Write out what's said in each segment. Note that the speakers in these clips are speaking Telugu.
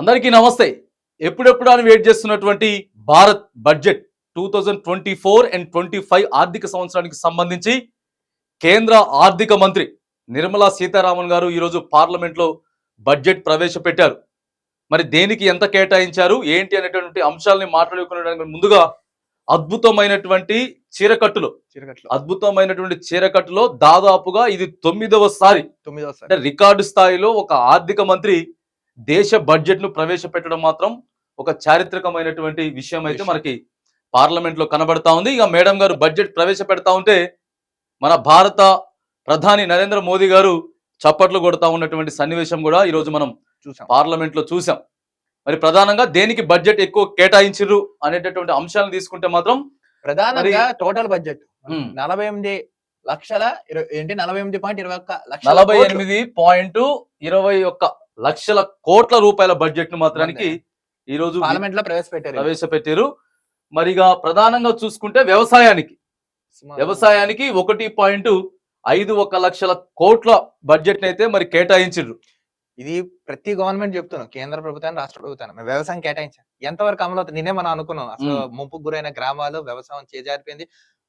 అందరికీ నమస్తే. ఎప్పుడెప్పుడు అని వెయిట్ చేస్తున్నటువంటి Bharat budget two thousand twenty four and twenty five ఆర్థిక సంవత్సరానికి సంబంధించి కేంద్ర ఆర్థిక మంత్రి నిర్మలా సీతారామన్ గారు ఈరోజు పార్లమెంట్లో బడ్జెట్ ప్రవేశపెట్టారు. మరి దేనికి ఎంత కేటాయించారు? ఏంటి అనేటువంటి అంశాలని మాట్లాడుకునే ముందుగా అద్భుతమైనటువంటి చీరకట్టులో. చిరకట్లో అద్భుతమైనటువంటి చీరకట్టులో దాదాపుగా ఇది తొమ్మిదవసారి తొమ్మిదో సార్. అంటే రికార్డు స్థాయిలో ఒక ఆర్థిక మంత్రి దేశ బడ్జెట్ను ప్రవేశపెట్టడం మాత్రం ఒక చారిత్రకమైనటువంటి విషయం. అయితే. మనకి పార్లమెంట్లో కనబడతా ఉంది. ఇక మేడం గారు బడ్జెట్ ప్రవేశపెడతా ఉంటే మన భారత ప్రధాని నరేంద్ర మోదీ గారు చప్పట్లు కొడతా ఉన్నటువంటి సన్నివేశం కూడా ఈ రోజు మనం చూసాం. పార్లమెంట్లో చూసాం. మరి ప్రధానంగా దేనికి బడ్జెట్ ఎక్కువ కేటాయించిర్రు అనేటటువంటి అంశాలను తీసుకుంటే మాత్రం ప్రధానంగా టోటల్ బడ్జెట్ నలభై ఎనిమిది లక్షల ఇరవై ఏంటి నలభై ఎనిమిది పాయింట్ ఇరవై ఒక్క నలభై. ఎనిమిది పాయింట్ ఇరవై ఒక్క లక్షల కోట్ల రూపాయల బడ్జెట్ను మాత్రానికి ఈ రోజు పార్లమెంట్లో ప్రవేశపెట్టారు. ప్రవేశపెట్టారు. మరిగా ప్రధానంగా చూసుకుంటే వ్యవసాయానికి. వ్యవసాయానికి ఒకటి పాయింట్ ఐదు ఒక లక్షల కోట్ల బడ్జెట్ అయితే మరి కేటాయించారు ఇది ప్రతి గవర్నమెంట్ చెప్తున్నాం కేంద్ర ప్రభుత్వాన్ని రాష్ట్ర ప్రభుత్వాన్ని. వ్యవసాయం కేటాయించాం. ఎంతవరకు అమలు అవుతుంది? నిన్నే మనం అనుకున్నాం. అసలు. ముంపుకు గురైన గ్రామాలు వ్యవసాయం చేజారిపోయింది.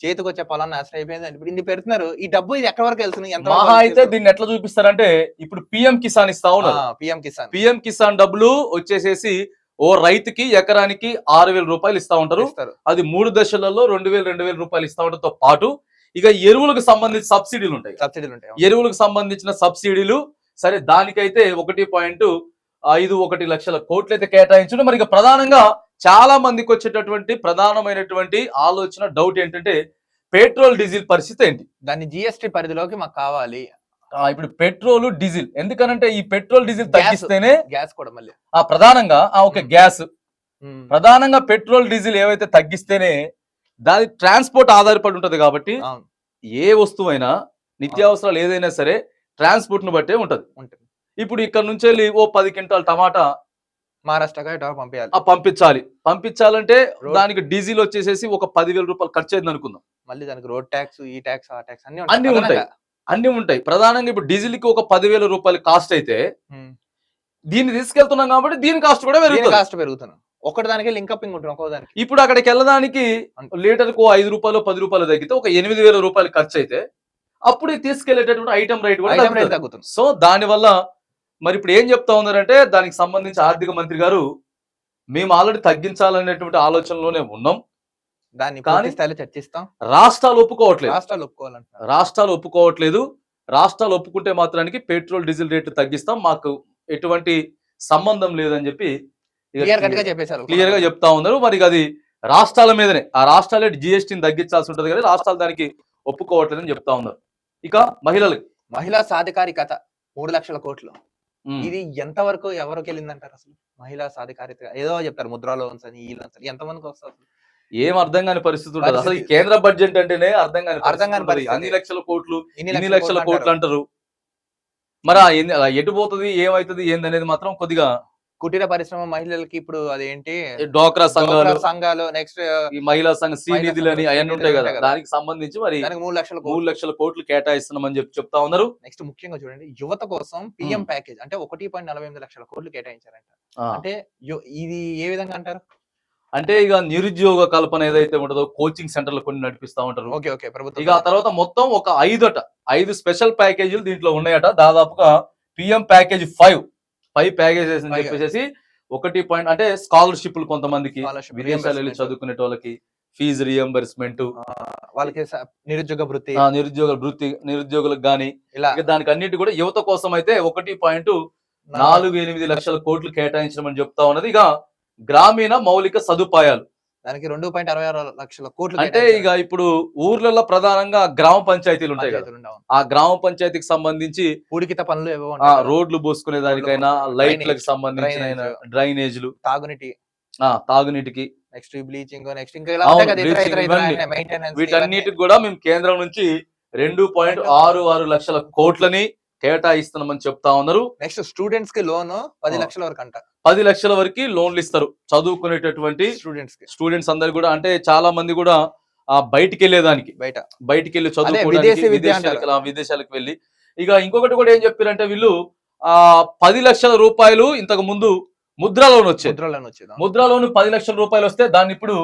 చేతికి వచ్చే పొలం నాశనం అయిపోయింది ఇప్పుడు ఇన్ని పెడుతున్నారు. ఈ డబ్బు ఇది ఎక్కడి వరకు వెళ్తుంది? ఎంత మహా అయితే దీన్ని ఎట్లా చూపిస్తారంటే ఇప్పుడు పిఎం కిసాన్ ఇస్తా ఉన్నారు. పిఎం కిసాన్. పిఎం కిసాన్ డబ్బులు వచ్చేసేసి ఓ రైతుకి ఎకరానికి ఆరు వేల రూపాయలు ఇస్తా ఉంటారు. అది మూడు దశలలో రెండు వేలు రెండు వేల రూపాయలు ఇస్తా ఉండటంతో పాటు ఇక ఎరువులకు సంబంధించి సబ్సిడీలు ఉంటాయి. సబ్సిడీలు ఉంటాయి ఎరువులకు సంబంధించిన సబ్సిడీలు సరే దానికైతే ఒకటి పాయింట్ ఐదు ఒకటి లక్షల కోట్లు అయితే కేటాయించడం. మరి ఇక ప్రధానంగా చాలా మందికి వచ్చేటటువంటి ప్రధానమైనటువంటి ఆలోచన డౌట్ ఏంటంటే పెట్రోల్ డీజిల్ పరిస్థితి ఏంటి? దాన్ని జిఎస్టి పరిధిలోకి మాకు కావాలి. ఇప్పుడు పెట్రోల్ డీజిల్ ఎందుకనంటే ఈ పెట్రోల్ డీజిల్. తగ్గిస్తేనే గ్యాస్ కూడా మళ్ళీ. ఆ ప్రధానంగా ఆ ఓకే గ్యాస్. ప్రధానంగా పెట్రోల్ డీజిల్ ఏవైతే తగ్గిస్తేనే దాని ట్రాన్స్పోర్ట్ ఆధారపడి ఉంటది కాబట్టి ఏ వస్తువైనా నిత్యావసరాలు ఏదైనా సరే ట్రాన్స్పోర్ట్ను బట్టే ఉంటది. ఉంటుంది. ఇప్పుడు ఇక్కడ నుంచి వెళ్ళి ఓ పది క్వింటాల్ టమాటా మహారాష్ట్రగా ఇటు పంపించాలి ఆ పంపించాలి. పంపించాలంటే దానికి డీజిల్ వచ్చేసేసి ఒక పదివేల రూపాయలు ఖర్చు అయింది అనుకుందాం మళ్ళీ దానికి రోడ్ ట్యాక్స్ ఈ ట్యాక్స్ ఆ ట్యాక్స్ అన్ని అన్ని ఉంటాయి. అన్ని ఉంటాయి. ప్రధానంగా ఇప్పుడు డీజిల్కి ఒక పదివేల రూపాయలు కాస్ట్ అయితే. దీన్ని తీసుకెళ్తున్నాం కాబట్టి దీని కాస్ట్ కూడా పెరుగుతుంది. కాస్ట్ పెరుగుతున్నాం ఒకటి దానికి లింకపింగ్ ఉంటుంది ఒక్కో దానికి. ఇప్పుడు అక్కడికి వెళ్ళడానికి. లీటర్కు ఐదు రూపాయలు పది రూపాయలు తగ్గితే ఒక ఎనిమిది వేల రూపాయలు ఖర్చు అయితే అప్పుడు తీసుకెళ్ళేటటువంటి ఐటమ్ రేట్ కూడా తగ్గుతుంది. తగ్గుతుంది. సో దాని వల్ల మరి ఇప్పుడు ఏం చెప్తా ఉన్నారంటే దానికి సంబంధించి ఆర్థిక మంత్రి గారు మేము ఆల్రెడీ తగ్గించాలనేటువంటి ఆలోచనలోనే ఉన్నాం. దాన్ని కానీ- చర్చిస్తాం. రాష్ట్రాలు ఒప్పుకోవట్లేదు. రాష్ట్రాలు ఒప్పుకోవాలంటున్నారు. రాష్ట్రాలు ఒప్పుకోవట్లేదు. రాష్ట్రాలు ఒప్పుకుంటే మాత్రానికి పెట్రోల్ డీజిల్ రేటు తగ్గిస్తాం. మాకు ఎటువంటి సంబంధం లేదని చెప్పి క్లియర్గా చెప్పేశారు. క్లియర్గా చెప్తా ఉన్నారు. మరి అది రాష్ట్రాల మీదనే. ఆ రాష్ట్రాలే జిఎస్టీని తగ్గించాల్సి ఉంటది కానీ రాష్ట్రాలు దానికి ఒప్పుకోవట్లేదని చెప్తా ఉన్నారు. ఇక మహిళలకు మహిళా సాధికారికత మూడు లక్షల కోట్లు. ఇది ఎంత వరకు ఎవరికి వెళ్ళిందంటారు అసలు మహిళా సాధికారిత ఏదో చెప్తారు ముద్రా లోన్స్ అని ఈ లోన్స్ అని ఎంత మందికి వస్తుంది అసలు? ఏం అర్థం కాని పరిస్థితి ఉంటుంది అసలు. కేంద్ర బడ్జెట్ అంటేనే అర్థం కాని అర్థం కాని. అన్ని లక్షల కోట్లు ఇన్ని లక్షల కోట్లు అంటారు. మరి ఎటు పోతుంది ఏమైతుంది ఏందనేది మాత్రం కొద్దిగా కుటీర పరిశ్రమ మహిళలకి ఇప్పుడు అదేంటి? డోక్రా సంఘాలు సంఘాలు నెక్స్ట్ ఈ మహిళా సంఘ సి మహిళా నిధులు అని అవన్నీ ఉంటాయి కదా. దానికి సంబంధించి మరి మూడు లక్షల మూడు లక్షల కోట్లు కేటాయిస్తున్నామని చెప్పి చెప్తా ఉన్నారు. నెక్స్ట్ ముఖ్యంగా చూడండి యువత కోసం పిఎం ప్యాకేజ్ అంటే ఒకటి పాయింట్ నలభై ఎనిమిది లక్షల కోట్లు కేటాయించారంట. అంటే ఇది ఏ విధంగా అంటారు? అంటే ఇక నిరుద్యోగ కల్పన ఏదైతే ఉంటుందో కోచింగ్ సెంటర్లు కొన్ని నడిపిస్తా ఉంటారు. ఓకే ఓకే ప్రభుత్వం ఇక ఆ తర్వాత మొత్తం ఒక ఐదట ఐదు స్పెషల్ ప్యాకేజీలు దీంట్లో ఉన్నాయట. దాదాపుగా PM package five five packages అని. చెప్పేసి ఒకటి పాయింట్ అంటే స్కాలర్షిప్లు కొంతమందికి విదేశాలు వెళ్ళి. చదువుకునే వాళ్ళకి ఫీజు రియంబర్స్మెంట్ వాళ్ళకి నిరుద్యోగ వృత్తి. నిరుద్యోగ వృత్తి నిరుద్యోగులకు గాని ఇలా దానికి అన్నిటి కూడా యువత కోసం అయితే ఒకటి పాయింట్ నాలుగు ఎనిమిది లక్షల కోట్లు కేటాయించడం అని చెప్తా ఉన్నది. ఇక గ్రామీణ మౌలిక సదుపాయాలు. దానికి రెండు పాయింట్ అరవై ఆరు లక్షల కోట్లు అంటే ఇక ఇప్పుడు ఊర్లలో ప్రధానంగా గ్రామ పంచాయతీలు ఉంటాయి కదా. ఆ గ్రామ పంచాయతీకి సంబంధించి పూడికిత పనులు ఏవో. రోడ్లు పోసుకునే దానికైనా లైట్లకు సంబంధించిన. డ్రైనేజ్లు. తాగునీటి. ఆ తాగునీటికి. నెక్స్ట్ బ్లీచింగ్ నెక్స్ట్ ఇంకా వీటన్నిటికి కూడా మేము కేంద్రం నుంచి రెండు పాయింట్ ఆరు ఆరు లక్షల కోట్లని కేటాయిస్తున్నామని చెప్తా ఉన్నారు. నెక్స్ట్ స్టూడెంట్స్కి లోన్ పది. లక్షల వరకు అంట. పది లక్షల వరకు లోన్లు ఇస్తారు. చదువుకునేటటువంటి స్టూడెంట్స్కి. స్టూడెంట్స్ అందరు కూడా అంటే చాలా మంది కూడా ఆ బయటికి వెళ్ళేదానికి. బయట. బయటికి వెళ్ళి చదువుకోవడానికి విదేశాలకు విదేశాలకు వెళ్ళి. ఇక ఇంకొకటి కూడా ఏం చెప్పారంటే వీళ్ళు ఆ పది లక్షల రూపాయలు ఇంతకు ముందు ముద్రా లోన్ వచ్చేది. ముద్రలోనే వచ్చేది. ముద్రా లోన్ పది లక్షల రూపాయలు వస్తే దాన్ని ఇప్పుడు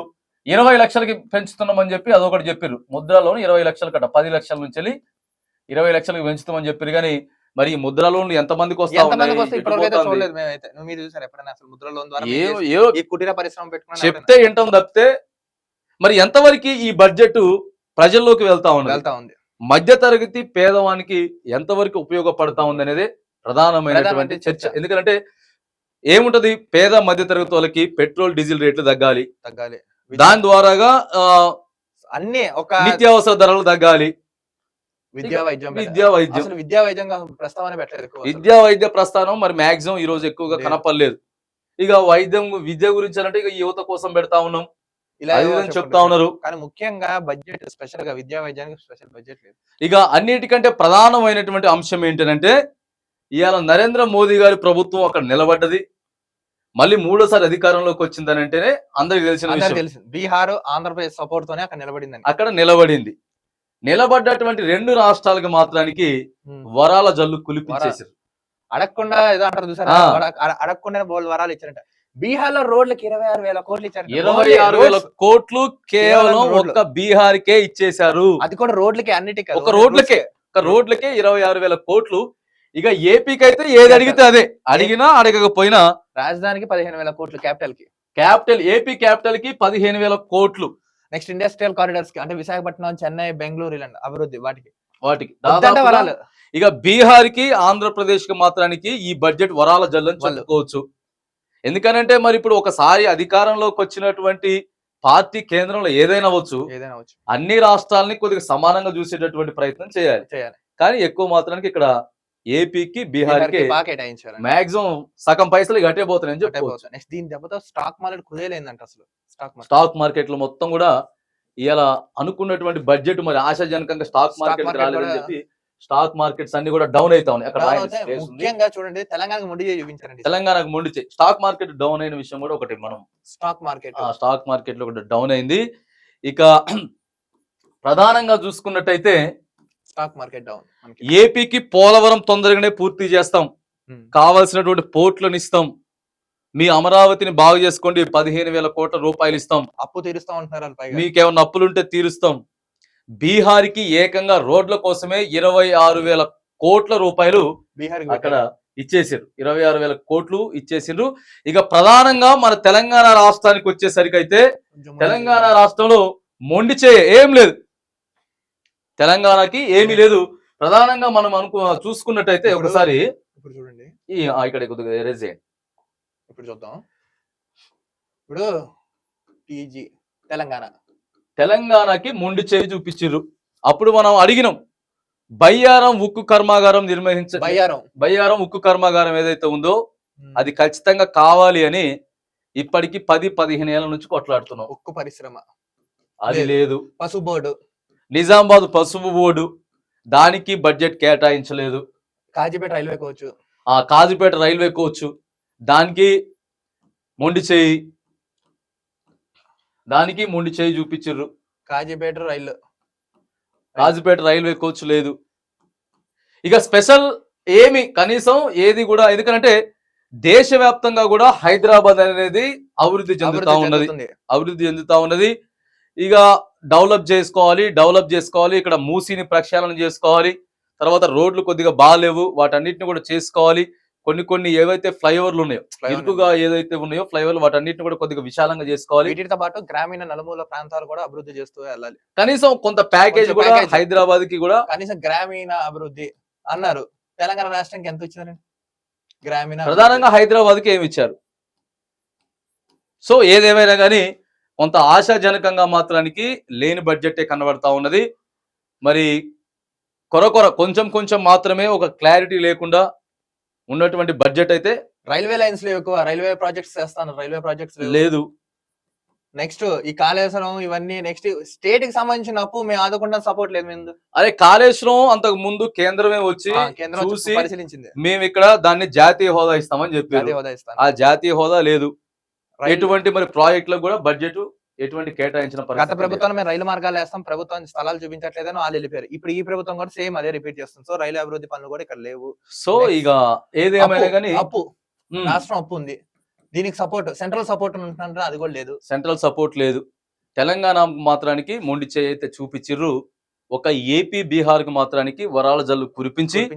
ఇరవై లక్షలకి పెంచుతున్నామని చెప్పి అదొకటి చెప్పారు ముద్రా లోన్ ఇరవై లక్షలు కట్ట పది లక్షల నుంచి ఇరవై లక్షలకు పెంచుతామని చెప్పారు కానీ మరి ముద్రా లోన్లు ఎంత మందికి వస్తా ఎంత మందికి ఉన్నాయి? వస్తే ఎటు ఇప్పటివరకు అయితే పోతా ఉంది? చూడలేదు మేమైతే. నువ్వు మీరు చూసారు ఎప్పుడైనా అసలు ముద్ర లోన్ ద్వారా ఏ మీరు ఏ ఈ కుటీర పరిశ్రమ పెట్టుకున్న చెప్తే వింటాం తప్పితే మరి ఎంతవరకు ఈ బడ్జెట్ ప్రజల్లోకి వెళ్తా ఉన్నది? వెళ్తా ఉంది. మధ్య తరగతి పేదవానికి ఎంతవరకు ఉపయోగపడతా ఉంది అనేది ప్రధానమైనటువంటి ప్రధానమైన చర్చ. ఎందుకంటే ఏముంటది? పేద మధ్య తరగతి వాళ్ళకి పెట్రోల్ డీజిల్ రేట్లు తగ్గాలి. తగ్గాలి. దాని ద్వారాగా ఆ, అన్ని ఒక నిత్యావసర ధరలు తగ్గాలి. విద్యా వైద్యం. విద్యా వైద్యం అసలు విద్యా వైద్యంగా ప్రస్తావన పెట్టలేదు. విద్యా వైద్య ప్రస్థానం మరి మాక్సిమం ఈ రోజు ఎక్కువగా లేదు. కనపడలేదు. ఇక వైద్యం విద్య గురించి అంటే ఇక యువత కోసం పెడతా ఉన్నాం. ఇలా చెప్తా. ఉన్నారు. కానీ ముఖ్యంగా బడ్జెట్ స్పెషల్గా విద్యా వైద్యానికి స్పెషల్ బడ్జెట్ లేదు. ఇక అన్నిటికంటే ప్రధానమైనటువంటి అంశం ఏంటంటే ఇవాళ నరేంద్ర మోదీ గారి ప్రభుత్వం అక్కడ నిలబడ్డది. మళ్ళీ మూడోసారి అధికారంలోకి వచ్చిందని అంటేనే అందరికి తెలిసిన అందరికి విషయం. తెలుసు బీహార్ ఆంధ్రప్రదేశ్ సపోర్ట్ తోనే అక్కడ నిలబడిందని. అక్కడ నిలబడింది. నిలబడ్డటువంటి రెండు రాష్ట్రాలకు మాత్రానికి. వరాల జల్లు కులిపించేసారు అడగకుండా ఏదో అంటారు చూసారా? అడగకుండా బోల్ వరాలు ఇచ్చారంట. బీహార్లో రోడ్లకి ఇరవై ఆరు వేల కోట్లు ఇచ్చారు ఇరవై ఆరు వేల కోట్లు కేవలం. ఒక్క బీహార్కే ఇచ్చేశారు. అది కూడా రోడ్లకి అన్నిటికీ. ఒక రోడ్లకే ఒక రోడ్లకే ఇరవై ఆరు వేల కోట్లు. ఇక ఏపీకి అయితే ఏది అడిగితే అదే. అడిగినా అడగకపోయినా రాజధానికి పదిహేను వేల కోట్లు క్యాపిటల్కి క్యాపిటల్ ఏపీ క్యాపిటల్కి పదిహేను వేల కోట్లు. నెక్స్ట్ ఇండస్ట్రియల్ కారిడార్స్కి అంటే విశాఖపట్నం చెన్నై బెంగళూరు ఇలాంటి అభివృద్ధి వాటికి. వాటికి. ఇక బీహార్కి ఆంధ్రప్రదేశ్కి మాత్రానికి ఈ బడ్జెట్ వరాల జల్లని వాళ్ళు. చెప్పుకోవచ్చు. ఎందుకనంటే మరి ఇప్పుడు ఒకసారి అధికారంలోకి వచ్చినటువంటి పార్టీ కేంద్రంలో ఏదైనా వచ్చు అన్ని రాష్ట్రాలని కొద్దిగా సమానంగా చూసేటటువంటి ప్రయత్నం చేయాలి. చేయాలి. కానీ ఎక్కువ మాత్రానికి ఇక్కడ ఏపీకి బీహార్ మాక్సిమం సగం పైసలు గట్టే పోతున్నాయని చెప్పుకోవచ్చు నెక్స్ట్ దీని దెబ్బతో స్టాక్ మార్కెట్ కుదేలేందంట అసలు. Stock market. స్టాక్లో మొత్తం కూడా ఇవాళ అనుకున్నటువంటి బడ్జెట్ మరి ఆశాజనకంగా స్టాక్ మార్కెట్ రాలేదని చెప్పి స్టాక్ మార్కెట్స్ అన్ని కూడా డౌన్ అవుతా ఉన్నాయి. అక్కడ. ముఖ్యంగా చూడండి తెలంగాణకు చూపించారండి. తెలంగాణకు మొండిచే స్టాక్ మార్కెట్ డౌన్ అయిన విషయం కూడా ఒకటి మనం స్టాక్ మార్కెట్. స్టాక్ మార్కెట్లో కూడా డౌన్ అయింది. ఇక ప్రధానంగా చూసుకున్నట్టయితే స్టాక్ మార్కెట్ డౌన్ ఏపీకి పోలవరం తొందరగానే పూర్తి చేస్తాం. కావాల్సినటువంటి పోర్ట్లను ఇస్తాం. మీ అమరావతిని బాగు చేసుకోండి. పదిహేను వేల కోట్ల రూపాయలు ఇస్తాం. అప్పు తీరుస్తా పైగా. మీకేమన్నా అప్పులుంటే తీరుస్తాం. బీహార్కి ఏకంగా రోడ్ల కోసమే ఇరవై ఆరు వేల కోట్ల రూపాయలు బీహార్ అక్కడ ఇచ్చేసారు ఇరవై ఆరు వేల కోట్లు ఇచ్చేసిండ్రు. ఇక ప్రధానంగా మన తెలంగాణ రాష్ట్రానికి వచ్చేసరికి అయితే తెలంగాణ రాష్ట్రంలో మొండి చేయ ఏం లేదు. తెలంగాణకి ఏమీ లేదు. ప్రధానంగా మనం అనుకు చూసుకున్నట్టయితే ఒకసారి ఇప్పుడు చూడండి. ఈ ఆ, ఇక్కడ కొద్దిగా erase చేయండి. ఇప్పుడు చూద్దాం. ఇప్పుడు టీజీ తెలంగాణ. తెలంగాణకి మొండి చేయి చూపించారు అప్పుడు మనం అడిగినాం బయ్యారం ఉక్కు కర్మాగారం నిర్వహించ బయ్యారం. బయ్యారం ఉక్కు కర్మాగారం ఏదైతే ఉందో. అది ఖచ్చితంగా కావాలి అని ఇప్పటికి పది పదిహేను ఏళ్ళ నుంచి కొట్లాడుతున్నాం. ఉక్కు పరిశ్రమ. అది లేదు. లేదు. పసు బోర్డు. నిజామాబాద్ పసుపు బోర్డు దానికి బడ్జెట్ కేటాయించలేదు. Kazipet railway coach. ఆ కాజుపేట రైల్వే కోచ్ దానికి మొండి చేయి. దానికి మొండి చేయి చూపించారు Kazipet rail Kazipet railway coach లేదు. ఇక స్పెషల్ ఏమి కనీసం ఏది కూడా ఎందుకంటే దేశవ్యాప్తంగా కూడా హైదరాబాద్ అనేది అభివృద్ధి చెందుతా ఉన్నది. అభివృద్ధి చెందుతా ఉన్నది. ఇక డెవలప్ చేసుకోవాలి డెవలప్ చేసుకోవాలి ఇక్కడ మూసిని ప్రక్షాళన చేసుకోవాలి తర్వాత రోడ్లు కొద్దిగా బాగాలేవు వాటన్నిటిని కూడా చేసుకోవాలి. కొన్ని కొన్ని ఏవైతే ఫ్లైఓవర్లు ఉన్నాయో ఇరుకుగా ఏదైతే ఉన్నాయో ఫ్లైఓవర్లు వాటన్నిటిని కూడా కొద్దిగా విశాలంగా చేసుకోవాలి. వీటితో పాటు గ్రామీణ నలుమూల ప్రాంతాలు కూడా అభివృద్ధి చేస్తూ వెళ్ళాలి. కనీసం కొంత ప్యాకేజ్ కూడా. హైదరాబాద్కి కూడా కనీసం గ్రామీణ అభివృద్ధి అన్నారు. తెలంగాణ రాష్ట్రానికి ఎంత వచ్చిందండి గ్రామీణ ప్రధానంగా హైదరాబాద్కి ఏమి ఇచ్చారు? సో ఏదేమైనా కానీ కొంత ఆశాజనకంగా మాత్రానికి లేని బడ్జెటే కనబడతా ఉన్నది. మరి కొర కొర కొంచెం కొంచెం మాత్రమే ఒక క్లారిటీ లేకుండా ఉన్నటువంటి బడ్జెట్ అయితే రైల్వే లైన్స్లో ఎక్కువ. రైల్వే ప్రాజెక్ట్స్ చేస్తాను. రైల్వే ప్రాజెక్ట్స్ లేదు. నెక్స్ట్ ఈ కాళేశ్వరం ఇవన్నీ నెక్స్ట్ స్టేట్కి సంబంధించిన అప్పు మేము ఆదుకుంటాం సపోర్ట్ లేదు మేము. అరే కాళేశ్వరం అంతకు ముందు కేంద్రమే వచ్చి కేంద్రం చూసి పరిశీలించింది. మేము ఇక్కడ దాన్ని జాతీయ హోదా ఇస్తామని జాతీయ హోదా ఇస్తాను. ఆ జాతీయ హోదా లేదు. ఎటువంటి మరి ప్రాజెక్టులకు కూడా బడ్జెట్ ఎటువంటి కేటాయించిన గత. ప్రభుత్వం మేము రైలు మార్గాలు వేస్తాం ప్రభుత్వం స్థలాలు చూపించట్లేదని వాళ్ళు వెళ్ళిపోయారు. ఇప్పుడు ఈ ప్రభుత్వం కూడా సేమ్ అదే రిపీట్ చేస్తుంది. సో రైలు అభివృద్ధి పనులు కూడా ఇక్కడ లేవు. సో. ఇక ఏదేమైనా కానీ అప్పు. రాష్ట్రం అప్పు ఉంది. దీనికి సపోర్ట్ సెంట్రల్ సపోర్ట్ ఉంటున్నారు అది కూడా లేదు. సెంట్రల్ సపోర్ట్ లేదు. తెలంగాణ మాత్రానికి మొండి అయితే చూపించిర్రు. ఒక ఏపీ బీహార్కి మాత్రానికి వరాల జల్లు కురిపించి.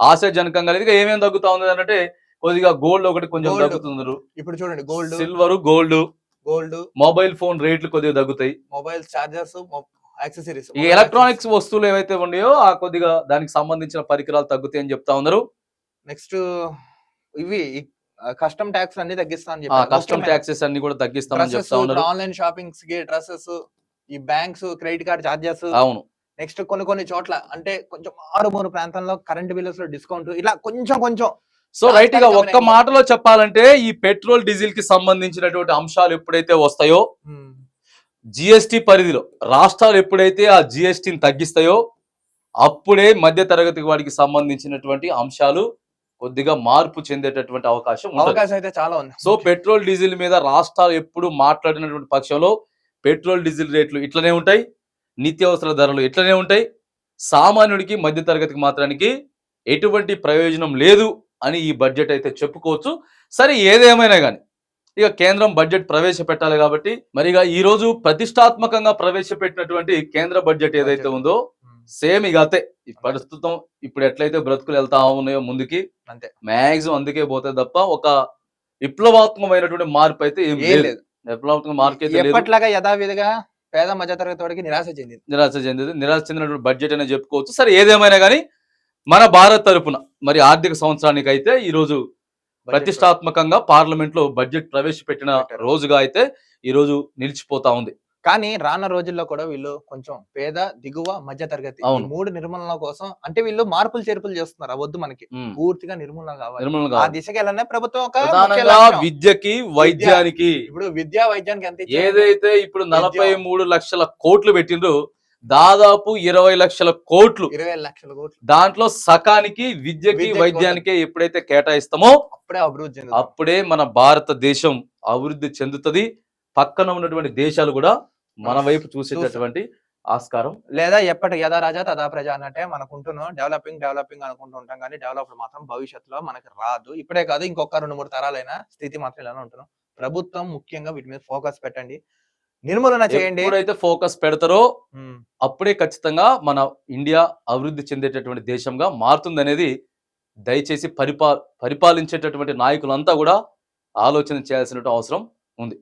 ఆశాజనకంగా ఏమేమి తగ్గుతా ఉంది అంటే కొద్దిగా గోల్డ్ ఒకటి కొంచెం Gold. తగ్గుతున్నారు ఇప్పుడు చూడండి gold silver gold gold mobile phone రేట్లు కొద్దిగా తగ్గుతాయి. మొబైల్ చార్జర్స్ యాక్సెసరీస్ ఈ ఎలక్ట్రానిక్స్ వస్తువులు ఏవైతే ఉన్నాయో ఆ కొద్దిగా దానికి సంబంధించిన పరికరాలు తగ్గుతాయి అని చెప్తా ఉన్నారు. నెక్స్ట్ ఇవి కస్టమ్ ట్యాక్స్ అన్ని తగ్గిస్తా అని ఆ కస్టమ్ ట్యాక్సెస్ అన్ని కూడా తగ్గిస్తామని చెప్తా ఉన్నారు. ఆన్లైన్ షాపింగ్స్కి డ్రెస్సెస్ ఈ బ్యాంక్స్ క్రెడిట్ కార్డ్ చార్జెస్ అవును. నెక్స్ట్ కొన్ని కొన్ని చోట్ల అంటే కొంచెం ఆరుమూరు ప్రాంతంలో కరెంట్ బిల్లుస్లో డిస్కౌంట్ ఇట్లా కొంచెం కొంచెం సో రైట్గా ఒక్క మాటలో చెప్పాలంటే ఈ పెట్రోల్ డీజిల్కి సంబంధించినటువంటి అంశాలు ఎప్పుడైతే వస్తాయో జిఎస్టి పరిధిలో రాష్ట్రాలు ఎప్పుడైతే ఆ జిఎస్టిని తగ్గిస్తాయో అప్పుడే మధ్య తరగతి వాడికి సంబంధించినటువంటి అంశాలు కొద్దిగా మార్పు చెందేటటువంటి అవకాశం అవకాశం అయితే చాలా ఉంది. సో పెట్రోల్ డీజిల్ మీద రాష్ట్రాలు ఎప్పుడు మాట్లాడినటువంటి పక్షంలో పెట్రోల్ డీజిల్ రేట్లు ఇట్లనే ఉంటాయి నిత్యావసర ధరలు ఇట్లనే ఉంటాయి. సామాన్యుడికి మధ్య తరగతికి మాత్రానికి ఎటువంటి ప్రయోజనం లేదు. అని ఈ బడ్జెట్ అయితే చెప్పుకోవచ్చు. సరే ఏదేమైనా కానీ ఇక కేంద్రం బడ్జెట్ ప్రవేశపెట్టాలి కాబట్టి మరి ఇక ఈ రోజు ప్రతిష్టాత్మకంగా ప్రవేశపెట్టినటువంటి కేంద్ర బడ్జెట్ ఏదైతే ఉందో సేమ్ ఇక అంతే. ప్రస్తుతం ఇప్పుడు ఎట్లయితే బ్రతుకులు వెళ్తా ఉన్నాయో ముందుకి అంతే. మ్యాక్సిమం అందుకే పోతే తప్ప ఒక విప్లవాత్మకమైనటువంటి మార్పు అయితే ఏం లేదు. విప్లవాత్మక మార్పు అయితే ఎప్పట్లాగా యథావిధిగా పేద మధ్యతరగతి వాడికి నిరాశ చెందింది. నిరాశ చెందింది. నిరాశ చెందినటువంటి బడ్జెట్ అనే చెప్పుకోవచ్చు. సరే ఏదేమైనా కానీ మన భారత్ తరపున మరి ఆర్థిక సంవత్సరానికి అయితే ఈ రోజు ప్రతిష్టాత్మకంగా పార్లమెంట్లో బడ్జెట్ ప్రవేశపెట్టిన. రోజుగా అయితే ఈ రోజు నిలిచిపోతా ఉంది కానీ రానున్న రోజుల్లో కూడా వీళ్ళు కొంచెం పేద దిగువ మధ్య తరగతి. మూడు నిర్మూలన కోసం అంటే వీళ్ళు మార్పులు చేర్పులు చేస్తున్నారు వద్దు మనకి. పూర్తిగా నిర్మూలన కావాలి ఆ. దిశగా వెళ్ళనే ప్రభుత్వం ఒక. విద్యకి వైద్యానికి ఇప్పుడు విద్యా వైద్యానికి ఎంత? ఏదైతే ఇప్పుడు నలభై మూడు లక్షల కోట్లు పెట్టిండ్రో దాదాపు ఇరవై లక్షల కోట్లు ఇరవై లక్షల కోట్లు. దాంట్లో సకానికి విద్యకి వైద్యానికి ఎప్పుడైతే కేటాయిస్తామో అప్పుడే అభివృద్ధి. అప్పుడే మన భారతదేశం అభివృద్ధి చెందుతుంది. పక్కన ఉన్నటువంటి దేశాలు కూడా మన వైపు చూసేటటువంటి ఆస్కారం. లేదా ఎప్పటి యథా రాజా తదా ప్రజ అన్నట్టే మనకు ఉంటున్నాం డెవలపింగ్ డెవలపింగ్ అనుకుంటూ ఉంటాం కానీ డెవలప్ మాత్రం భవిష్యత్తులో మనకి రాదు. ఇప్పుడే కాదు ఇంకొక రెండు మూడు తరాలైన స్థితి మాత్రం ఇలానే ఉంటున్నాం. ప్రభుత్వం ముఖ్యంగా వీటి మీద ఫోకస్ పెట్టండి. నిర్మూలన చేయండి. ఎప్పుడైతే ఫోకస్ పెడతారో అప్పుడే ఖచ్చితంగా మన ఇండియా అభివృద్ధి చెందేటటువంటి దేశంగా మారుతుంది అనేది దయచేసి పరిపా పరిపాలించేటటువంటి నాయకులంతా కూడా ఆలోచన చేయాల్సిన అవసరం ఉంది.